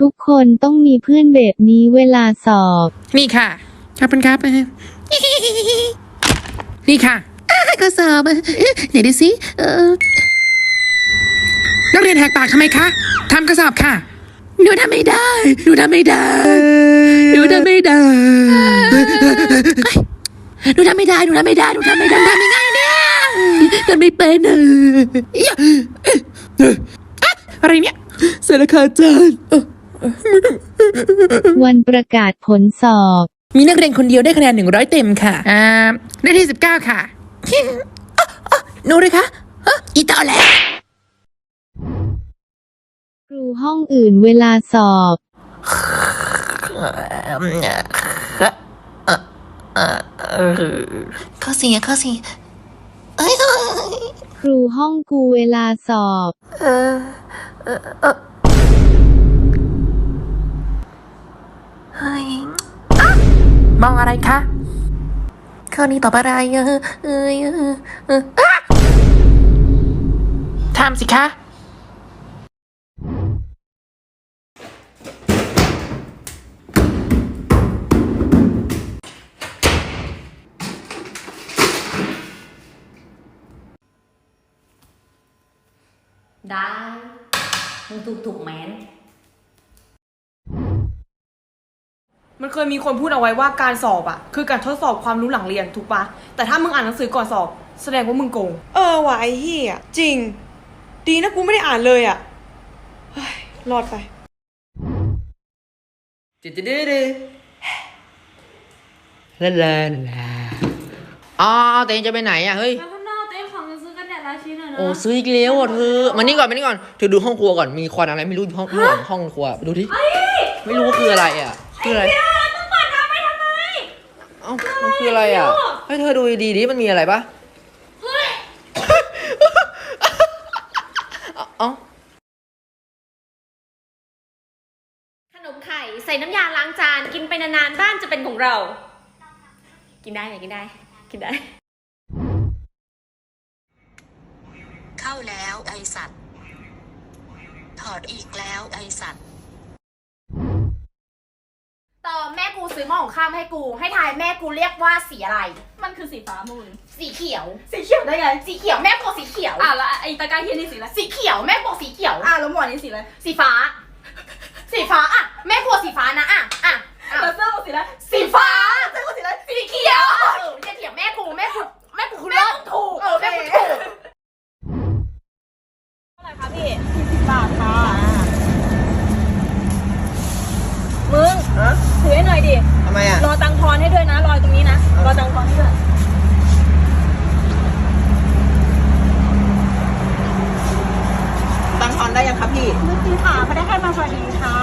ทุกคนต้องมีเพื่อนแบบนี้เวลาสอบ นี่ค่ะขอบคุณครับ นี่ค่ะข้อสอบอะไหนดูสิเออนักเรียนแหกปากทำไมคะทำกระสอบค่ะ หนูทำไม่ได้ หนูทำไม่ได้ หนูทำไม่ได้เอ้ยหนูทำไม่ได้ หนูทำไม่ได้ หนูทำไม่ได้ทำยังไงเนี่ยทำไม่เป็นเอออะไรเนี่ยสารคาจารย์เออ วันประกาศผลสอบ มีนักเรียนคนเดียวได้คะแนนหนึ่งร้อยเต็มค่ะ อ่า ได้ที่สิบเก้าค่ะหนูเลยคะฮะอีต่อแหล้ว ครูห้องอื่นเวลาสอบข้อสี่อะข้อสี่เอ้ยเอ้ยครูห้องกูเวลาสอบ เฮ้ยมองอะไรคะข้อนี้ตอบอะไรเออเอ้ยเออเออทำสิคะ ได้มึงถูกถูกแมน มันเคยมีคนพูดเอาไว้ว่าการสอบอะคือการทดสอบความรู้หลังเรียนถูกปะแต่ถ้ามึงอ่านหนังสือก่อนสอบ แสดงว่ามึงโกง เออว่ะไอ้เหี้ยจริง ดีนะกูไม่ได้อ่านเลยอะเฮ้ยรอดไป จืดดื้อดื้อลาลาลาอ๋อเต็งจะไปไหนอะเฮ้ยแล้วข้างนอกเต้ของซื้อกันแดดราชินหน่อยนะโอ้ซื้ออีกแล้วอะเธอมานี่ก่อนมานี่ก่อนเธอดูห้องครัวก่อนมีควันอะไรไม่รู้อยู่ห้องข้างหลังห้องครัวไปดูที่ไม่รู้ว่าคืออะไรอะคืออะไรามันคืออะไรอะ ให้เธอดูดีๆดิมันมีอะไรปะเอ้าขนมไข่ใส่น้ำยาล้างจานกินไปนานๆบ้านจะเป็นของเรา กินได้ไหมกินได้ กินได้ เข้าแล้วไอสัตว์ ถอดอีกแล้วไอสัตว์ ซื้อหม้อของข้ามให้กู ให้ทายแม่กูเรียกว่าสีอะไร มันคือสีฟ้ามูลสีเขียว สีเขียวได้ไง สีเขียวแม่บอกสีเขียว อะแล้วไอ้ตะกร้าเฮียนี่สีอะไรสีเขียวแม่บอกสีเขียว อะแล้วหมอนนี่สีอะไร สีฟ้า สีฟ้าอะแม่กลัวสีฟ้านะอะอะอะ แล้วเสื้อบอกสีอะไร สีฟ้า เสื้อบอกสีอะไร สีเขียวเอออย่าเถียงแม่กูแม่กูแม่กูคือเลิศถูกเออแม่กูถูก เท่าไหร่คะพี่สิบบาทค่ะ มึงถือให้หน่อยดิ ทำไมอะ รอตังค์ทอนให้ด้วยนะ รอตรงนี้นะ รอตังค์ทอนให้ด้วย ตังทอนได้ยังครับพี่ พี่ค่ะเขา ได้แค่มาสวัสดีค่ะ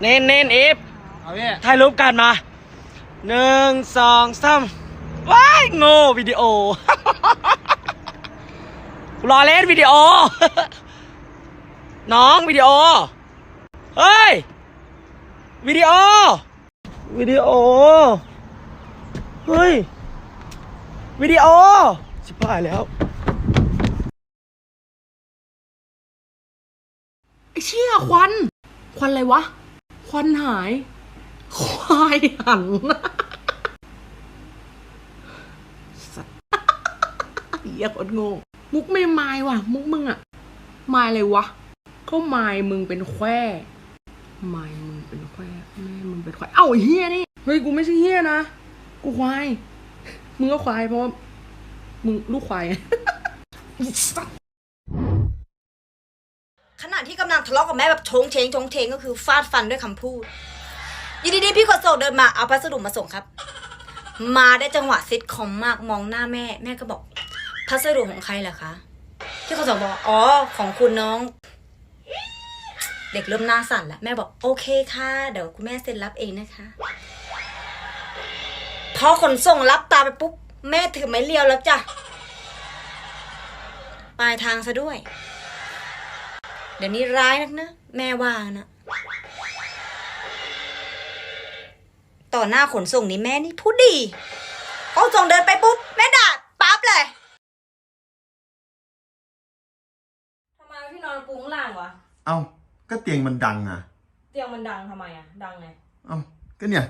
เน้นเน้นเอฟถ่ายรูปกันมาหนึ่งสองสามว้ายโง่วิดีโอ รอเล่นวิดีโอ น้องวิดีโอ เฮ้ย วิดีโอ วิดีโอ เฮ้ย วิดีโอ ชิบหายแล้ว ไอ้เชี่ยควัน ควันอะไรวะ ควันหาย ควายหันสัตว์เหี้ยคนโง่มุกไม่ไม้ว่ะ มุกมึงอะไม้อะไรวะ ก็ไม้มึงเป็นแควไม้มึงเป็นแควแม่มึงเป็นแควเอ้าเฮียนี่ เฮ้ย กูไม่ใช่เฮียนะ กูควาย มึงก็ควายเพราะว่ามึงลูกควายไงไอ้สัตว์ขณะที่กำลังทะเลาะกับแม่แบบโชงเชงโชงเชงก็คือฟาดฟันด้วยคำพูดอยู่ดีๆพี่ขนส่งเดินมาเอาพัสดุมาส่งครับ มาได้จังหวะซิทคอมมากมองหน้าแม่ แม่ก็บอก พัสดุของใครเหรอคะพี่ขนส่งบอกอ๋อของคุณน้อง เด็กเริ่มหน้าสั่นแล้วแม่บอกโอเคค่ะ เดี๋ยวคุณแม่เซ็นรับเองนะคะ พอขนส่งรับตาไปปุ๊บ แม่ถือไม้เลียวแล้วจ้ะ ปลายทางซะด้วย เดี๋ยวนี้ร้ายนักนะ แม่ว่านะ ต่อหน้าขนส่งนี่แม่นี่พูดดีขนส่งเดินไปปุ๊บ แม่ด่าปั๊บเลยทำไมพี่นอนปูงล่างวะ เอ้า ก็เตียงมันดังอะเตียงมันดังทำไมอะดังไง เอ้า ก็เนี่ย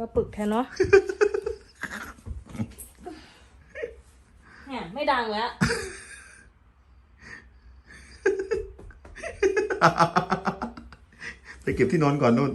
ก็ปึกแค่นาะ เนี่ย ไม่ดังแล้ว ไปเก็บที่นอนก่อนนุ่น